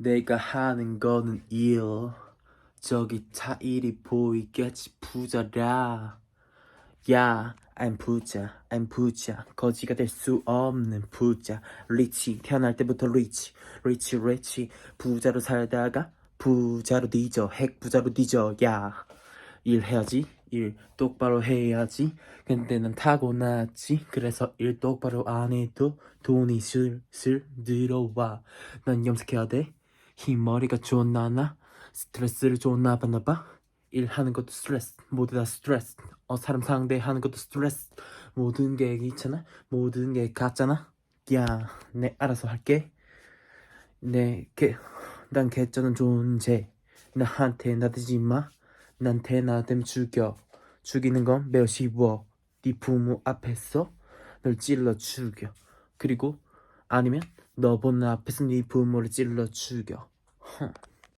내가 하는 거는 일 저기 타일이 보이겠지 부자라. 야 I'm 부자 I'm 부자. 거지가 될 수 없는 부자. 리치 태어날 때부터 리치. 리치 리치. 부자로 살다가 부자로 뒤져. 핵 부자로 뒤져. 야 일해야지. 일 똑바로 해야지. 근데 난 타고났지. 그래서 일 똑바로 안 해도 돈이 슬슬 들어와. 난 염색해야 돼 흰머리가 좋나 나? 스트레스를 좋나 받나 봐. 일하는 것도 스트레스 모두 다 스트레스. 어 사람 상대하는 것도 스트레스. 모든 게 있잖아? 모든 게 같잖아 야 내 알아서 할게. 내게난 개쩌는 존재 나한테 나대지 마. 난테 나대면 죽여. 죽이는 건 매우 쉬워 네 부모 앞에서 널 찔러 죽여. 그리고 아니면 너 보는 앞에서 네 부모를 찔러 죽여 흠.